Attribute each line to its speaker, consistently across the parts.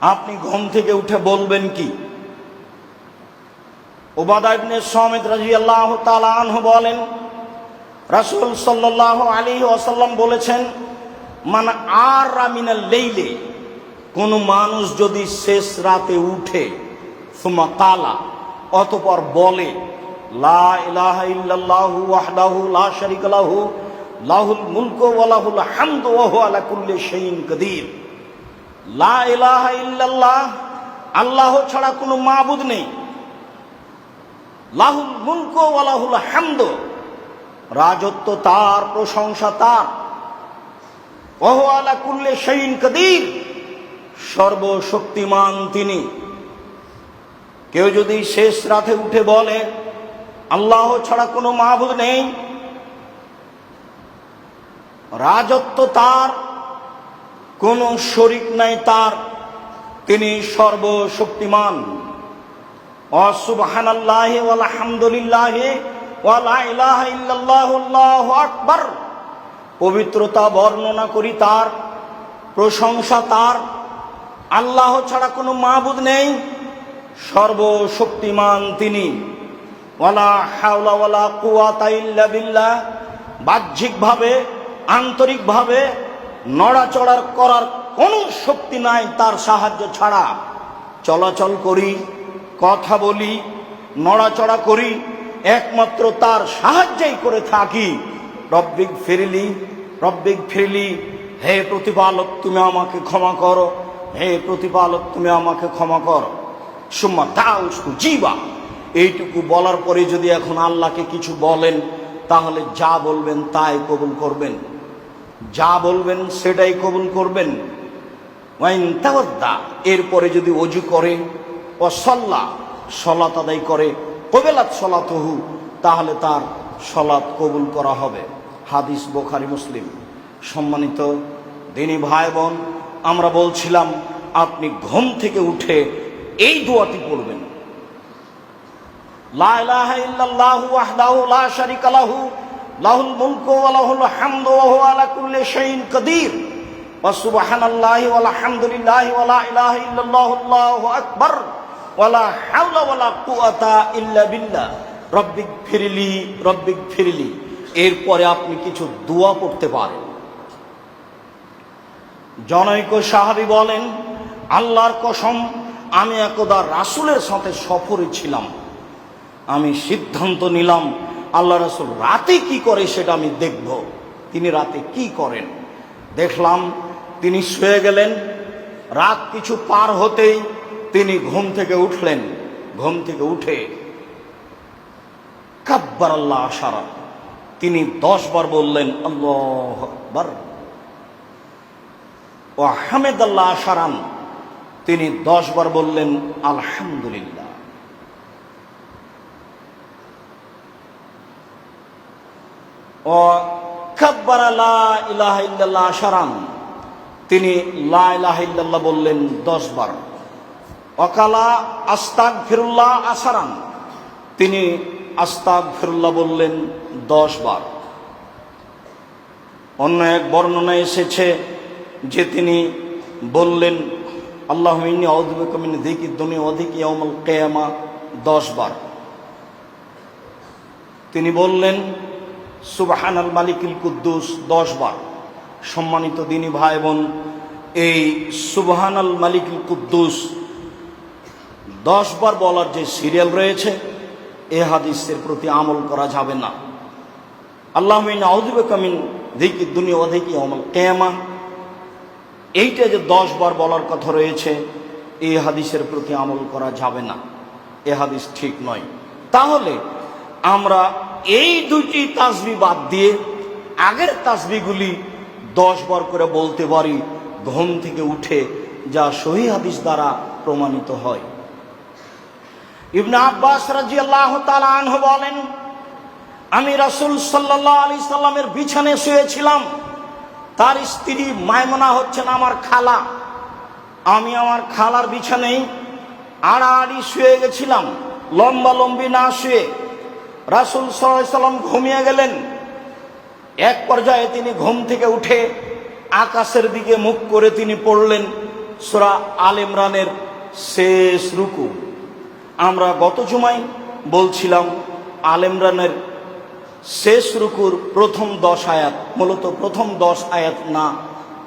Speaker 1: আপনি ঘুম থেকে উঠে বলবেন কি? ওবাদা ইবনে সমেত রাজিয়াল্লাহ তাআলা আনহু বলেন, রাসূল সাল্লাল্লাহু আলাইহি ওয়াসাল্লাম বলেছেন, মান আর রামিনাল লেইলে কোন মানুষ যদি শেষ রাতে উঠে সুমা কালা, অতপর বলে, লা ইল্লাল্লাহু লা লাহুল মুলকু ওয়া লাহুল আলা লা আল্লাহ ছাড়া কোনো মাবুদ নেই। লাহুল মুলক ওয়া লাহুল হামদ, রাজত্ব তার, প্রশংসা তার। ওহু আলা কুল্লে শাইইন কাদির, সর্বশক্তিমান তিনি। কেউ যদি শেষ রাতে উঠে বলে, আল্লাহ ছাড়া কোনো মাহবুদ নেই, রাজত্ব তার কোনো শরিক নাই তার। তিনি সর্বশক্তিমান। ওয়াল আকবার। পবিত্রতা বর্ণনা করি তার, প্রশংসা তার। আল্লাহ ছাড়া কোনো মাহবুদ নেই। সর্বশক্তিমান তিনি। ওয়ালা হাওলা কুওয়াতা ইল্লা বাহ্যিকভাবে, আন্তরিকভাবে নড়াচড়ার করার কোনো শক্তি নাই তার সাহায্য ছাড়া। চলাচল করি, কথা বলি, নড়াচড়া করি, একমাত্র তার সাহায্যেই করে থাকি। রব্বিক ফিরিলি রব্বিক ফিরিলি, হে প্রতিপালক, তুমি আমাকে ক্ষমা করো। হে প্রতিপালক, তুমি আমাকে ক্ষমা করো। সুম্মা তাউসকু জীবা। এইটুকু বলার পরে যদি এখন আল্লাহকে কিছু বলেন, তাহলে যা বলবেন তাই কবুল করবেন। যা বলবেন সেটাই কবুল করবেন। এরপরে যদি অজু করে ও সল্লা সলাত আদায় করে, কবেলাত সলাতহু, তাহলে তার সলাত কবুল করা হবে। হাদিস বোখারি, মুসলিম। সম্মানিত দিনী ভাই বোন আমরা বলছিলাম, আপনি ঘুম থেকে উঠে এই দোয়াটি পড়বেন। লা ইলাহা ইল্লাল্লাহু ওয়াহদাহু লা শারিকা লাহু লাহুল মুলকু ওয়া লাহুল হামদু ওয়া হুয়া আলা কুল্লি শাইইন কাদির। ওয়া সুবহানাল্লাহি ওয়া আলহামদুলিল্লাহি ওয়া লা ইলাহা ইল্লাল্লাহু আল্লাহু আকবার। ওয়া লা হাওলা ওয়া লা কুওয়াতা ইল্লা বিল্লাহ। রব্বিক ফিরলি রব্বিক ফিরলি এরপরে আপনি কিছু দোয়া পড়তে পারেন। জনৈক সাহাবি বলেন, আল্লাহর কসম, আমি একদা রাসুলের সাথে সফরে ছিলাম। আমি সিদ্ধান্ত নিলাম আল্লাহ রাসুল রাতে কি করে সেটা আমি দেখব? তিনি রাতে কি করেন? দেখলাম তিনি শুয়ে গেলেন, রাত কিছু পার হতেই তিনি ঘুম থেকে উঠলেন। ঘুম থেকে উঠে কাব্বার আল্লাহ আশারা, তিনি দশ বার বললেন, আল্লাহ আকবার। ও হামেদ আল্লাহ আশারান, তিনি দশ বার বললেন, আলহামদুলিল্লাহ। ও ইল্লাল্লাহ তিনি লা ইলাহা বললেন দশ বার অকালা আস্তাক ফিরুল্লাহ আসারান তিনি আস্তাক ফিরুল্লাহ বললেন দশ বার অন্য এক বর্ণনা এসেছে যে তিনি বললেন, আল্লাহ ইনি অদ্বিকমিন দিকি দুনিয়া অধিক কেয়ামা। দশ বার তিনি বললেন সুবাহান আল মালিকুল কুদ্দুস দশ বার। সম্মানিত দিনী ভাই বোন, এই সুবহান আল মালিকুল কুদ্দুস দশ বার বলার যে সিরিয়াল রয়েছে, এ হাদিসের প্রতি আমল করা যাবে না। আল্লাহ আউদিবে কামিন দিকি দুনিয়া অধিকি অমল কেয়ামা এইটা যে দশ বার বলার কথা রয়েছে এই হাদিসের প্রতি আমল করা যাবে না। এ হাদিস ঠিক নয়। তাহলে আমরা এই দুইটি তাসবি বাদ দিয়ে আগের তাসবিগুলি দশ বার করে বলতে পারি, ঘুম থেকে উঠে যা সহি হাদিস দ্বারা প্রমাণিত হয়। ইবনে আব্বাস রাজি আল্লাহ আনহু বলেন, আমি রাসূল সাল্লাহ আলি সাল্লামের বিছানে শুয়েছিলাম, তার স্ত্রী মায়মনা হচ্ছেন আমার খালা। আমি আমার খালার বিছানেই আড়াআড়ি শুয়ে গেছিলাম, লম্বা লম্বি না শুয়ে। রাসুল সাল্লাম ঘুমিয়ে গেলেন। এক পর্যায়ে তিনি ঘুম থেকে উঠে আকাশের দিকে মুখ করে তিনি পড়লেন সুরা আল ইমরানের শেষ রুকু। আমরা গত জুমায় বলছিলাম আল ইমরানের শেষ রুকুর প্রথম দশ আয়াত, মূলত প্রথম দশ আয়াত না,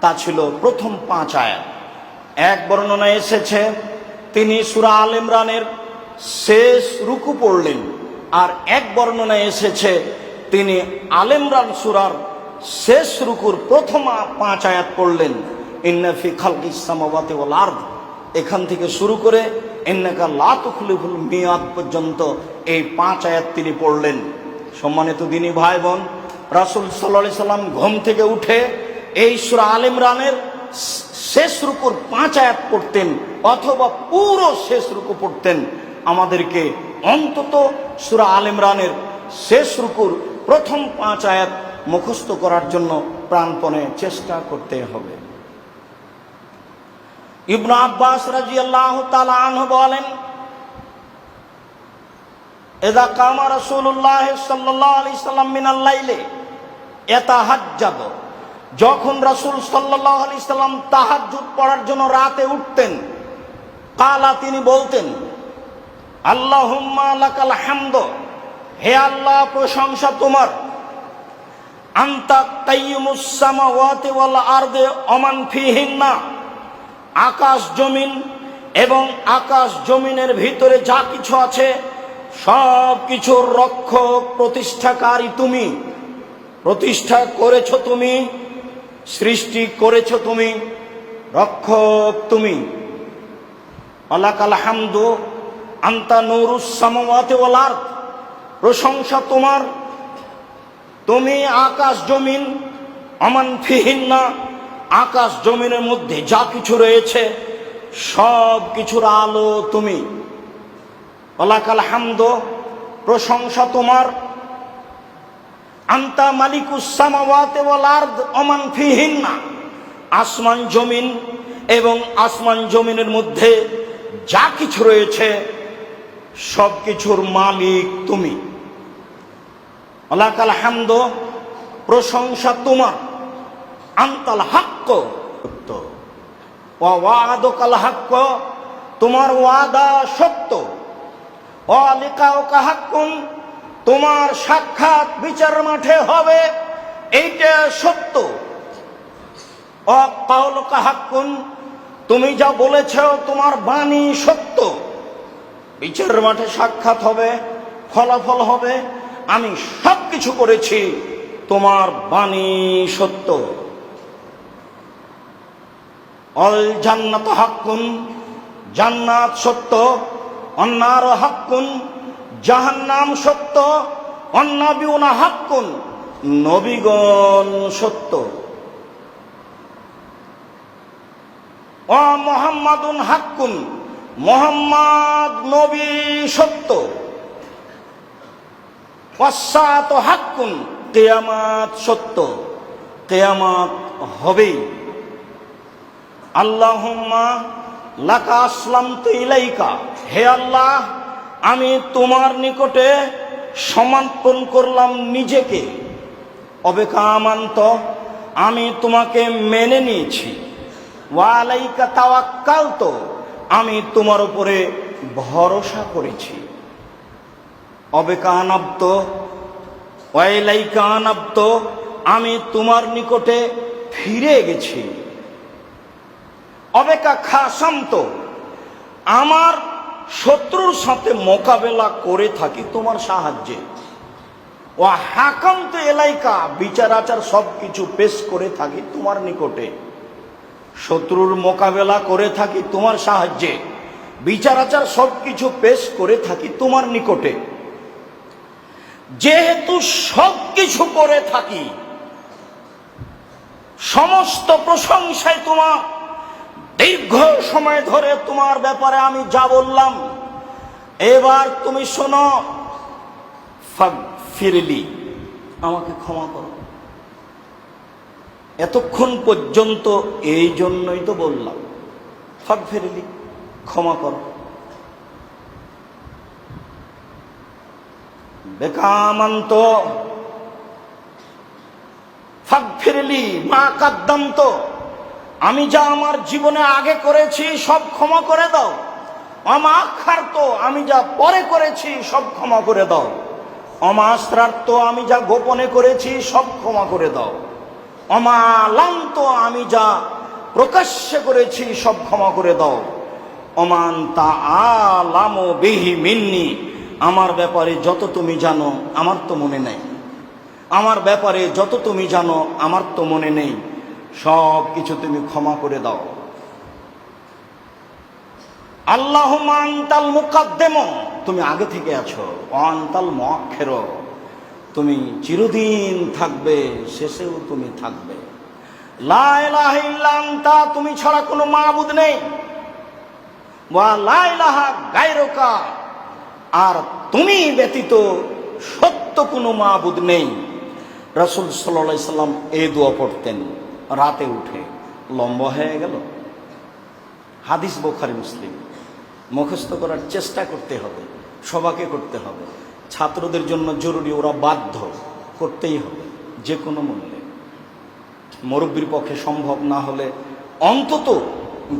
Speaker 1: তা ছিল প্রথম পাঁচ আয়াত। এক বর্ণনায় এসেছে, তিনি সুরা আল ইমরানের শেষ রুকু পড়লেন। আর এক বর্ণনায় এসেছে, তিনি আলেমরান সুরার শেষ রুকুর প্রথম পাঁচ আয়াত পড়লেন ইন্নাফি খালকি সামাবাতে ওয়াল আরদ। এখান থেকে শুরু করে, ইন্নাকা লা তুখলিফুল মিয়াদ পর্যন্ত এই পাঁচ আয়াত তিনি পড়লেন। সম্মানিত দিনী ভাই বোন রাসূল আলাইহি সাল্লাম ঘুম থেকে উঠে এই সূরা আল ইমরানের শেষ রুকুর পাঁচ আয়াত পড়তেন, অথবা পুরো শেষ রুকু পড়তেন। আমাদেরকে অন্তত সূরা আল ইমরানের শেষ রুকুর প্রথম পাঁচ আয়াত মুখস্থ করার জন্য প্রাণপণে চেষ্টা করতে হবে। ইবনু আব্বাস রাজিয়াল্লাহু তাআলা আনহু বলেন এদা কামা রাসূলুল্লাহ সাল্লাল্লাহু আলাইহি সাল্লাম মিনাল লাইলে ইয়াতাহাজ্জাদ যখন রাসূল সাল্লাল্লাহু আলাইহি সাল্লাম তাহাজ্জুদ পড়ার জন্য রাতে উঠতেন, কালা তিনি বলতেন আল্লাহুম্মা লাকাল হামদ। হে আল্লাহ, প্রশংসা তোমার। আন্তা কাইয়ুমুস সামাওয়াতি ওয়াল আরদে অমান ফিহিন্না। আকাশ জমিন এবং আকাশ জমিনের ভিতরে যা কিছু আছে, সব কিছুর রক্ষক, প্রতিষ্ঠাকারী তুমি। প্রতিষ্ঠা করেছ তুমি, সৃষ্টি করেছ তুমি, রক্ষক তুমি। আলাকাল হামদু। আন্তা নুরুস সামাওয়াতি ওয়াল আরদ। প্রশংসা তোমার। তুমি আকাশ জমিন, অমান ফিহিন্না, আকাশ জমিনের মধ্যে যা কিছু রয়েছে, সব কিছুর আলো তুমি। ওলাকাল হামদ, প্রশংসা তোমার। আন্তা মালিকুসামাওয়াতে ওয়াল আরদ, অমান ফিহিন্না, আসমান জমিন এবং আসমান জমিনের মধ্যে যা কিছু রয়েছে সব কিছুর মালিক তুমি। আলাকাল হামদ প্রশংসা তোমার। আন্তাল হাক্ক। সত্য হাক্ক। তোমার ওয়াদা সত্য। অলিকাও কাহাক্কুন তোমার সাক্ষাৎ বিচার মাঠে হবে। এইটা সত্য। অকাউল কাহাক্কুন তুমি যা বলেছ তোমার বাণী সত্য। বিচার মাঠে সাক্ষাৎ হবে, ফলাফল হবে। আমি সব কিছু করেছি, তোমার বাণী সত্য। অল জান্নাত হাক্কুন, জান্নাত সত্য অন্যার হাক্কুন, জাহান্নাম সত্য, অন্নাবিউনা হাক্কুন, নবীগণ সত্য। ও মোহাম্মদুন হাক্কুন মোহাম্মদ নবী সত্য। পশ্চাৎ হাক্কুন কেয়ামাত সত্য। কেয়ামাত হবেই। আল্লাহুম্মা লাকা আসলাম ইলাইকা। হে আল্লাহ, আমি তোমার নিকটে সমর্পণ করলাম নিজেকে। অবেকামান্ত, আমি তোমাকে মেনে নিয়েছি। ওয়ালাইকা তাওয়াক্কাল তো আমি তোমার উপরে ভরসা করেছি। অবেকানাব্দ, ওয়াইলাইকানাব্দ, আমি তোমার নিকটে ফিরে গেছি। অবেকা খাসান্ত আমার শত্রুর সাথে মোকাবেলা করে থাকি তোমার সাহায্যে। ও হাকান্ত এলাইকা বিচার আচার সব কিছু পেশ করে থাকি তোমার নিকটে। শত্রুর মোকাবেলা করে থাকি তোমার সাহায্যে। বিচার আচার সব কিছু পেশ করে থাকি তোমার নিকটে। যেহেতু সব কিছু করে থাকি, সমস্ত প্রশংসায় তোমার দীর্ঘ সময় ধরে তোমার ব্যাপারে আমি যা বললাম, এবার তুমি শোনো ফিরলি আমাকে ক্ষমা করো। এতক্ষণ পর্যন্ত এই জন্যই তো বললাম। ফাঁক ফিরলি ক্ষমা করো। বেকামান্ত। ফাঁক ফিরলি মা কাদ্দান্ত আমি যা আমার জীবনে আগে করেছি, সব ক্ষমা করে দাও। অমাক্ষার তো আমি যা পরে করেছি, সব ক্ষমা করে দাও। অমাশ্রার্থ আমি যা গোপনে করেছি, সব ক্ষমা করে দাও। অমালান্ত আমি যা প্রকাশ্যে করেছি, সব ক্ষমা করে দাও। অমান তা আলাম বিহি মিন্নি, আমার ব্যাপারে যত তুমি জানো, আমার তো মনে নেই। আমার ব্যাপারে যত তুমি জানো, আমার তো মনে নেই। সব কিছু তুমি ক্ষমা করে দাও। আল্লাহ আন্তাল মুকাদ্দেম, তুমি আগে থেকে আছো। অন্তাল মক্ষের তুমি চিরদিন থাকবে, শেষেও তুমি থাকবে। ইল্লা তুমি ছাড়া কোনো মাবুদ নেই। গায়রুকা, আর তুমি ব্যতীত সত্য কোনো মাবুদ নেই। রাসূল সাল্লাম এই দোয়া পড়তেন, রাতে উঠে। লম্বা হয়ে গেল। হাদিস বোখারি মুসলিম। মুখস্থ করার চেষ্টা করতে হবে, সবাকে করতে হবে। ছাত্রদের জন্য জরুরি, ওরা বাধ্য করতেই হবে যে কোনো মূল্যে। মুরব্বীর পক্ষে সম্ভব না হলে অন্তত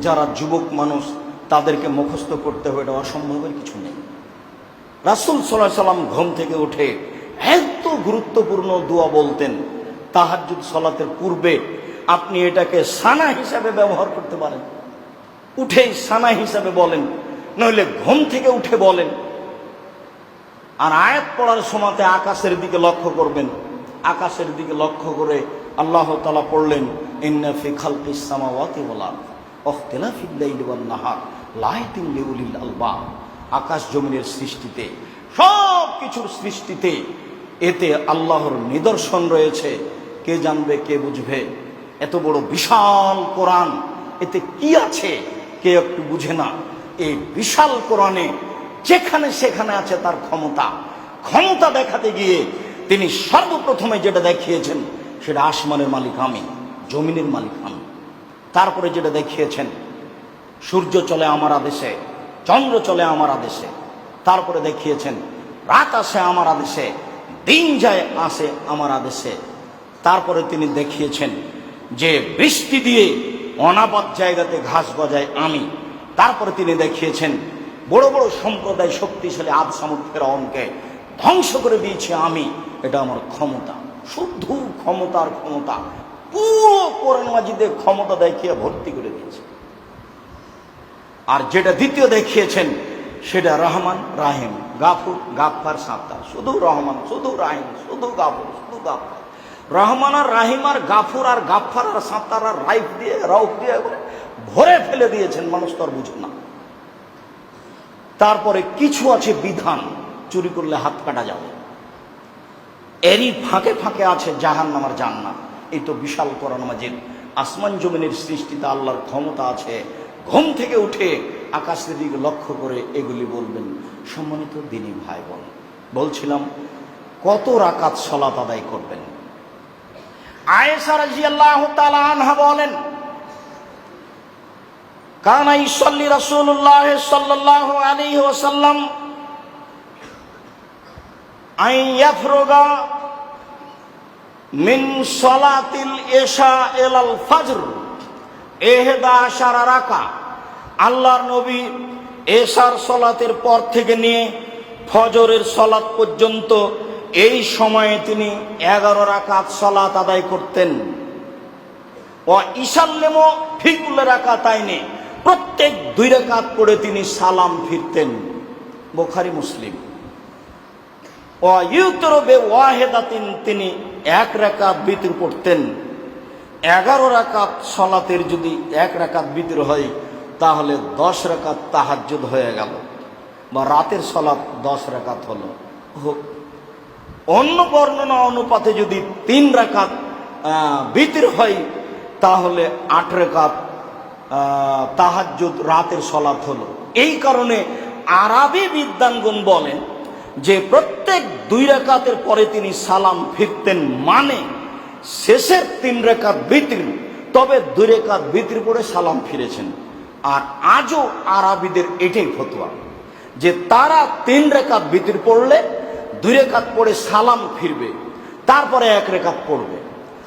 Speaker 1: যারা যুবক মানুষ, তাদেরকে মুখস্থ করতে হবে, এটা অসম্ভবের কিছু নেই। রাসুল সাল্লাহ সাল্লাম ঘুম থেকে উঠে এত গুরুত্বপূর্ণ দোয়া বলতেন, তাহাজ্জুদ সলাতের পূর্বে আপনি এটাকে সানা হিসাবে ব্যবহার করতে পারেন। উঠেই সানা হিসাবে বলেন, নইলে ঘুম থেকে উঠে বলেন আর আয়াত পড়ার সময়তে আকাশের দিকে লক্ষ্য করবেন। আকাশের দিকে লক্ষ্য করে আল্লাহ তালা পড়লেন, ইন্না ফি খালকিস সামাওয়াতি ওয়ান নাহার লায়াতিন লিউলিল আলবাব। আকাশ জমিনের সৃষ্টিতে, সব কিছুর সৃষ্টিতে এতে আল্লাহর নিদর্শন রয়েছে। কে জানবে, কে বুঝবে? এত বড় বিশাল কোরআন, এতে কি আছে? কে একটু বুঝে না। এই বিশাল কোরআনে যেখানে সেখানে আছে তার ক্ষমতা। ক্ষমতা দেখাতে গিয়ে তিনি সর্বপ্রথমে যেটা দেখিয়েছেন, সেটা আসমানের মালিক আমি, জমিনের মালিক আমি। তারপরে যেটা দেখিয়েছেন, সূর্য চলে আমার আদেশে, চন্দ্র চলে আমার আদেশে। তারপরে দেখিয়েছেন, রাত আসে আমার আদেশে, দিন যায় আসে আমার আদেশে। তারপরে তিনি দেখিয়েছেন যে বৃষ্টি দিয়ে অনাবাদ জায়গাতে ঘাস গজায় আমি। তারপরে তিনি দেখিয়েছেন বড় বড় সম্প্রদায় শক্তিশালী আদ সামুদ ফেরাউনকে ধ্বংস করে দিয়েছি আমি। এটা আমার ক্ষমতা। শুদ্ধ ক্ষমতার ক্ষমতা। পুরো কোরআন মাজিদের ক্ষমতা দেখিয়ে ভর্তি করে দিয়েছে। আর যেটা দ্বিতীয় দেখিয়েছেন, সেটা রহমান, রাহিম, গাফুর গাফার সাত্তার। শুধু রহমান, শুধু রাহিম, শুধু গাফুর, শুধু গাফার রহমান আর রাহিম আর গাফুর আর গাফার আর সাঁতার আর রাইফ দিয়ে রৌফ দিয়ে ভরে ফেলে দিয়েছেন। মানুষ তো আর বুঝে না। তারপরে কিছু আছে বিধান, চুরি করলে হাত কাটা যাবে। এরই ফাঁকে ফাঁকে আছে জাহান নামার জান্নাত। এই তো বিশাল কোরআন মাজিদ আসমান জমিনের সৃষ্টিতে আল্লাহর ক্ষমতা আছে। ঘুম থেকে উঠে আকাশের দিকে লক্ষ্য করে এগুলি বলবেন, সম্মানিত দিনী ভাই বোন বলছিলাম, কত রাকাত সলাত আদায় করবেন? আয়েশা রাজিয়াল্লাহু তাআলা আনহা বলেন কানা ইসল্লি রাসূলুল্লাহ সাল্লাল্লাহু আলাইহি ওয়াসাল্লাম আই ইয়াফরুগা মিন সলাতিল এশা এলাল ফাজর এহেদা আশারা রাকা, আল্লাহর নবী এশার সলাতের পর থেকে নিয়ে ফজরের সলাত পর্যন্ত এই সময়ে তিনি এগারো রাকাত সলাত আদায় করতেন। ও ইসাল্লেমও ফিকুল রাখা তাইনি প্রত্যেক দুই রাকাত করে তিনি সালাম ফিরতেন। বোখারি, মুসলিম। ও ইউতরবে ওয়াহেদাতিন তিনি এক রাকাত বিতির পড়তেন। এগারো রাকাত সলাতের যদি এক রাকাত বিতির হয়, তাহলে দশ রাকাত তাহাজ্জুদ হয়ে গেল বা রাতের সলাত দশ রাকাত হলো। হোক, অন্য বর্ণনা অনুপাতে যদি তিন রাকাত বিতির হয়, তাহলে আট রেখাত তাহাজ্জুদ রাতের সলাত হলো। এই কারণে আরবি বিদ্যাঙ্গন বলেন যে প্রত্যেক দুই রেখাতের পরে তিনি সালাম ফিরতেন মানে শেষের তিন রেখাত বিতির তবে দুই রেখাত বিতির পরে সালাম ফিরেছেন। আর আজও আরবিদের এটাই ফতোয়া, যে তারা তিন রেখাত বিতির পড়লে দুই রেখাত পড়ে সালাম ফিরবে, তারপরে এক রেখাত পড়বে।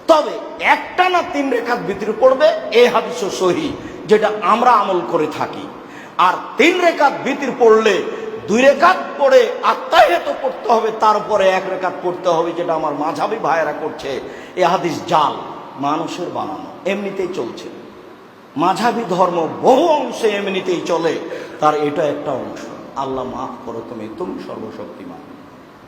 Speaker 1: তবে একটা না তিন রেখাত ভিতরে পড়বে, এ হাদিস সহি, যেটা আমরা আমল করে থাকি। আর তিন রেখাত ভিতর পড়লে দুই রেখাত পড়ে আত্মাহিত পড়তে হবে, তারপরে এক রেখাত পড়তে হবে, যেটা আমার মাঝাবি ভাইয়েরা করছে। এ হাদিস জাল, মানুষের বানানো, এমনিতেই চলছে। মাঝাবি ধর্ম বহু অংশে এমনিতেই চলে, তার এটা একটা অংশ। আল্লাহ মাফ করো তুমি তুমি সর্বশক্তিমান।